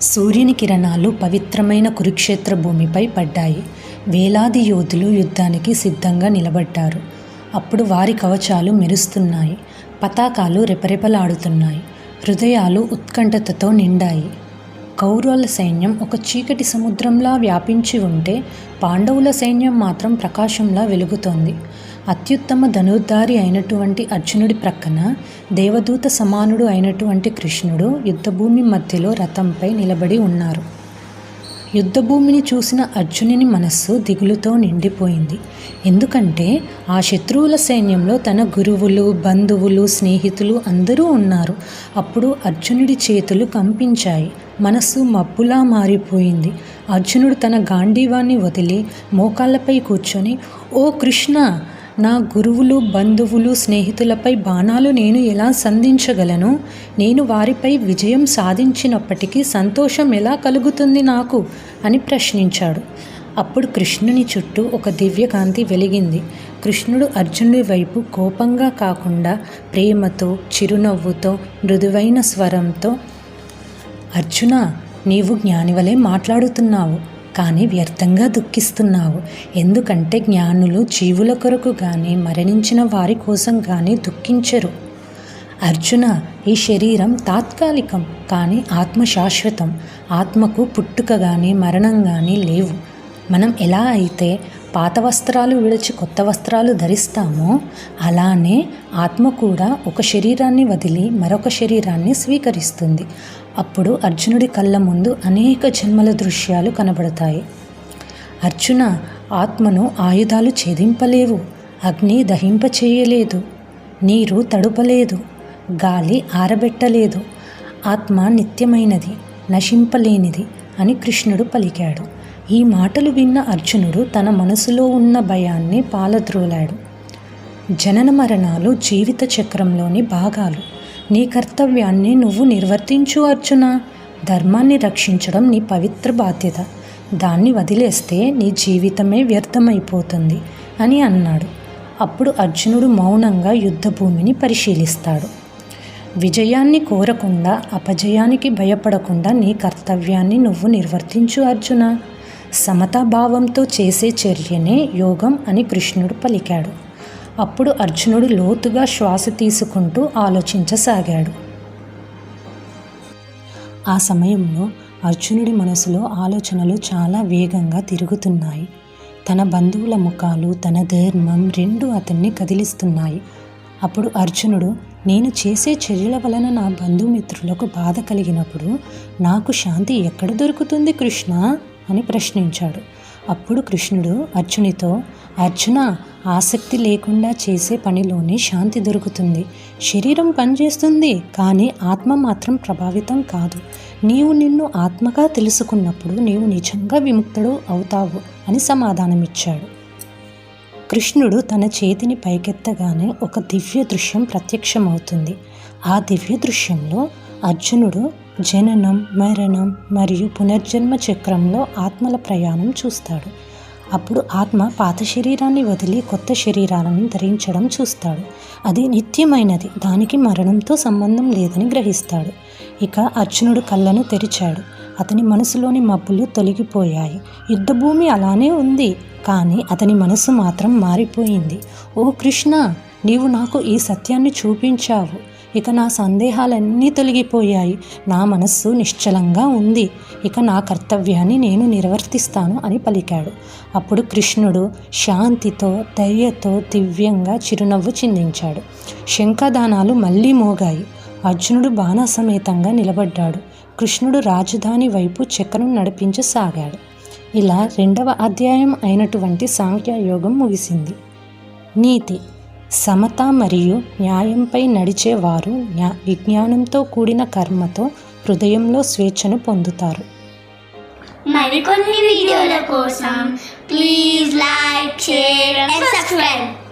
సూర్యుని కిరణాలు పవిత్రమైన కురుక్షేత్ర భూమిపై పడ్డాయి. వేలాది యోధులు యుద్ధానికి సిద్ధంగా నిలబడ్డారు. అప్పుడు వారి కవచాలు మెరుస్తున్నాయి. పతాకాలు రెపరెపలాడుతున్నాయి. హృదయాలు ఉత్కంఠతతో నిండాయి. కౌరవుల సైన్యం ఒక చీకటి సముద్రంలా వ్యాపించి ఉంటే పాండవుల సైన్యం మాత్రం ప్రకాశంలా వెలుగుతోంది. అత్యుత్తమ ధనుర్ధారి అయినటువంటి అర్జునుడి ప్రక్కన దేవదూత సమానుడు అయినటువంటి కృష్ణుడు యుద్ధభూమి మధ్యలో రథంపై నిలబడి ఉన్నారు. యుద్ధభూమిని చూసిన అర్జునుని మనస్సు దిగులుతో నిండిపోయింది. ఎందుకంటే ఆ శత్రువుల సైన్యంలో తన గురువులు బంధువులు స్నేహితులు అందరూ ఉన్నారు. అప్పుడు అర్జునుడి చేతులు కంపించాయి. మనస్సు మబ్బులా మారిపోయింది. అర్జునుడు తన గాంధీవాన్ని వదిలి మోకాళ్ళపై కూర్చొని ఓ కృష్ణ నా గురువులు బంధువులు స్నేహితులపై బాణాలు నేను ఎలా సంధించగలను? నేను వారిపై విజయం సాధించినప్పటికీ సంతోషం ఎలా కలుగుతుంది నాకు? అని ప్రశ్నించాడు. అప్పుడు కృష్ణుని చుట్టూ ఒక దివ్యకాంతి వెలిగింది. కృష్ణుడు అర్జునుడి వైపు కోపంగా కాకుండా ప్రేమతో చిరునవ్వుతో మృదువైన స్వరంతో అర్జున నీవు జ్ఞానివలే మాట్లాడుతున్నావు. కానీ వ్యర్థంగా దుఃఖిస్తున్నావు. ఎందుకంటే జ్ఞానులు జీవుల కొరకు కానీ మరణించిన వారి కోసం కానీ దుఃఖించరు. అర్జున ఈ శరీరం తాత్కాలికం కానీ ఆత్మ శాశ్వతం ఆత్మకు పుట్టుక కానీ మరణం కానీ లేవు. మనం ఎలా అయితే పాత వస్త్రాలు విడిచి కొత్త వస్త్రాలు ధరిస్తామో అలానే ఆత్మ కూడా ఒక శరీరాన్ని వదిలి మరొక శరీరాన్ని స్వీకరిస్తుంది. అప్పుడు అర్జునుడి కళ్ళ ముందు అనేక జన్మల దృశ్యాలు కనబడతాయి. అర్జున ఆత్మను ఆయుధాలు ఛేదింపలేవు అగ్ని దహింపచేయలేదు నీరు తడుపలేదు గాలి ఆరబెట్టలేదు ఆత్మ నిత్యమైనది నశింపలేనిది అని కృష్ణుడు పలికాడు. ఈ మాటలు విన్న అర్జునుడు తన మనసులో ఉన్న భయాన్ని పాలద్రోలాడు. జనన మరణాలు జీవిత చక్రంలోని భాగాలు. నీ కర్తవ్యాన్ని నువ్వు నిర్వర్తించు అర్జున. ధర్మాన్ని రక్షించడం నీ పవిత్ర బాధ్యత. దాన్ని వదిలేస్తే నీ జీవితమే వ్యర్థమైపోతుంది అని అన్నాడు. అప్పుడు అర్జునుడు మౌనంగా యుద్ధభూమిని పరిశీలిస్తాడు. విజయాన్ని కోరకుండా అపజయానికి భయపడకుండా నీ కర్తవ్యాన్ని నువ్వు నిర్వర్తించు అర్జున. సమతాభావంతో చేసే చర్యనే యోగం అని కృష్ణుడు పలికాడు. అప్పుడు అర్జునుడు లోతుగా శ్వాస తీసుకుంటూ ఆలోచించసాగాడు. ఆ సమయంలో అర్జునుడి మనసులో ఆలోచనలు చాలా వేగంగా తిరుగుతున్నాయి. తన బంధువుల ముఖాలు తన ధర్మం రెండు అతన్ని కదిలిస్తున్నాయి. అప్పుడు అర్జునుడు నేను చేసే చర్యల వలన నా బంధుమిత్రులకు బాధ కలిగినప్పుడు నాకు శాంతి ఎక్కడ దొరుకుతుంది కృష్ణ? అని ప్రశ్నించాడు. అప్పుడు కృష్ణుడు అర్జునితో అర్జున ఆసక్తి లేకుండా చేసే పనిలోనే శాంతి దొరుకుతుంది. శరీరం పనిచేస్తుంది కానీ ఆత్మ మాత్రం ప్రభావితం కాదు. నీవు నిన్ను ఆత్మగా తెలుసుకున్నప్పుడు నీవు నిజంగా విముక్తుడు అవుతావు అని సమాధానమిచ్చాడు. కృష్ణుడు తన చేతిని పైకెత్తగానే ఒక దివ్య దృశ్యం ప్రత్యక్షమవుతుంది. ఆ దివ్య దృశ్యంలో అర్జునుడు జననం మరణం మరియు పునర్జన్మ చక్రంలో ఆత్మల ప్రయాణం చూస్తాడు. అప్పుడు ఆత్మ పాత శరీరాన్ని వదిలి కొత్త శరీరాలను ధరించడం చూస్తాడు. అది నిత్యమైనది దానికి మరణంతో సంబంధం లేదని గ్రహిస్తాడు. ఇక అర్జునుడు కళ్ళను తెరిచాడు. అతని మనసులోని మబ్బులు తొలగిపోయాయి. యుద్ధభూమి అలానే ఉంది కానీ అతని మనసు మాత్రం మారిపోయింది. ఓ కృష్ణ నీవు నాకు ఈ సత్యాన్ని చూపించావు. ఇక నా సందేహాలన్నీ తొలగిపోయాయి. నా మనస్సు నిశ్చలంగా ఉంది. ఇక నా కర్తవ్యాన్ని నేను నిర్వర్తిస్తాను అని పలికాడు. అప్పుడు కృష్ణుడు శాంతితో ధైర్యతో దివ్యంగా చిరునవ్వు చిందించాడు. శంఖదానాలు మళ్ళీ మోగాయి. అర్జునుడు బాణాసమేతంగా నిలబడ్డాడు. కృష్ణుడు రాజధాని వైపు చక్రం నడిపించసాగాడు. ఇలా రెండవ అధ్యాయం అయినటువంటి సాంఖ్యయోగం ముగిసింది. నీతి సమత మరియు న్యాయంపై నడిచేవారు న్యా విజ్ఞానంతో కూడిన కర్మతో హృదయంలో స్వేచ్ఛను పొందుతారు. మరికొన్ని వీడియోల కోసం please like share and subscribe.